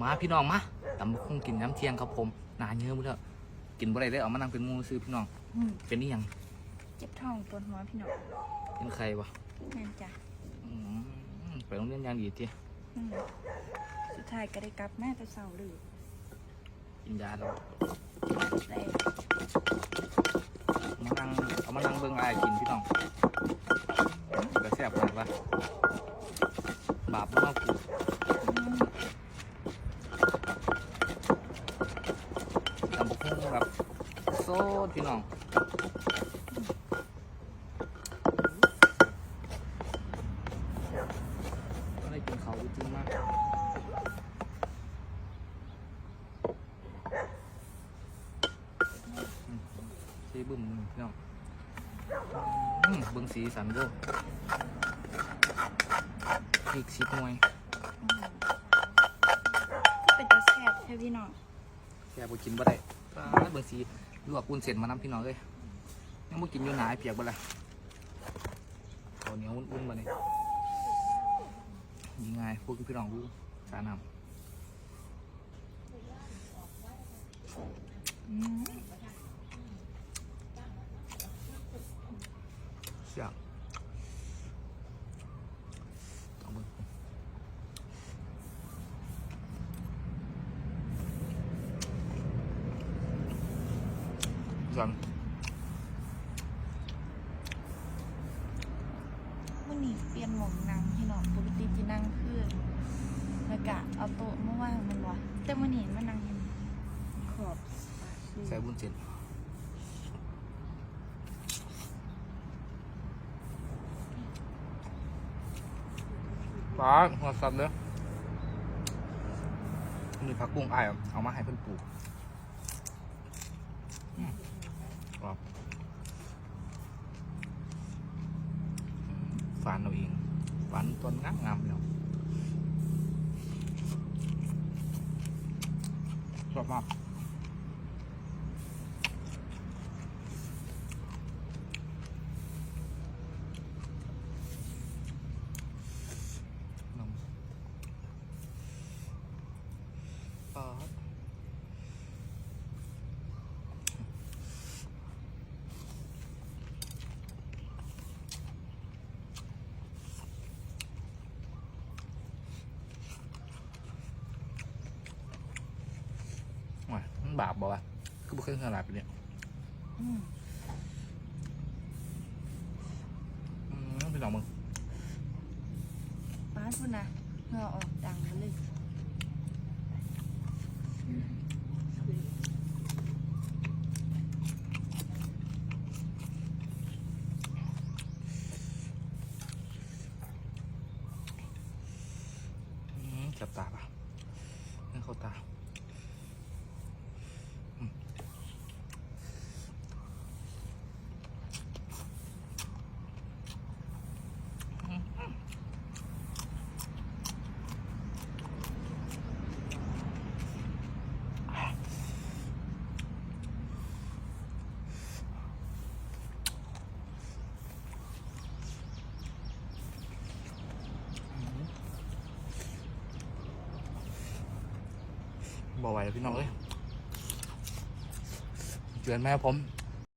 มาพี่น้องมาตำบักหุ่งกินน้ำเที่ยงครับผมหนาเยอะหมดแล้วกินบ่ได้เลยเอามานั่งเป็นหมูซื้อพี่น้อง อืมเป็นนี่ยังเจ็บท้องปวดหัวพี่น้องเป็นใครวะแม่นจ้ะอืมไปโรงเรียนยังดีทีอืมสุดท้ายก็ได้กลับแม่แต่เสาร์เลยกินยาแล้วแต่เอามานั่งเอามานั่งเบิ่งอายกินพี่น้อง ดพี่น้องก็ได้กินเขาวจริงๆมากสีบึ้มพี่น้องอืมเบิ่งสีสันเด้วยอีกสิบหน่วยอืมก็เป็นตาแซ่บใช่พี่น้องแค่บ่กินบ่ได้ฟ้าเบิ่งสี ลวกอุ่นเสร็จมาน้ำพี่น้องเลยยังบ่กินอยู่หนาเปียกบ่ละข้าวเหนียวอุ่นๆบ่นี่ยังไงพวกพี่น้องดูสาน้ำเสียบต้องเบิ่ง สั่งวันนี้เปลี่ยนหมองนั่งพี่น้องปกติที่นั่งคือแล้วก็เอาโต๊ะมาว่างมันวะแต่วันนี้มานั่งเห็นขอบใส่บุญเสร็จปลาหัวสัตว์เด้อนี่ผักกุ้งอ้ายเอามาให้เพิ่นปลูกอืมกรอบ ฝันเอาเองฝันตนงามงามเลยชอบมากนมปลาโอ้ยมัน บาปบ่วะก็บ่เคยขนาดไปเนี่ยอืมอืมพี่น้องมึงป้าดพุ่นนะเหงื่อออกดังมาเลยอืมจับตาปะเรื่องเข้าตา บอกไหวแล้วพี่น้องเลยเจือนแม่ผม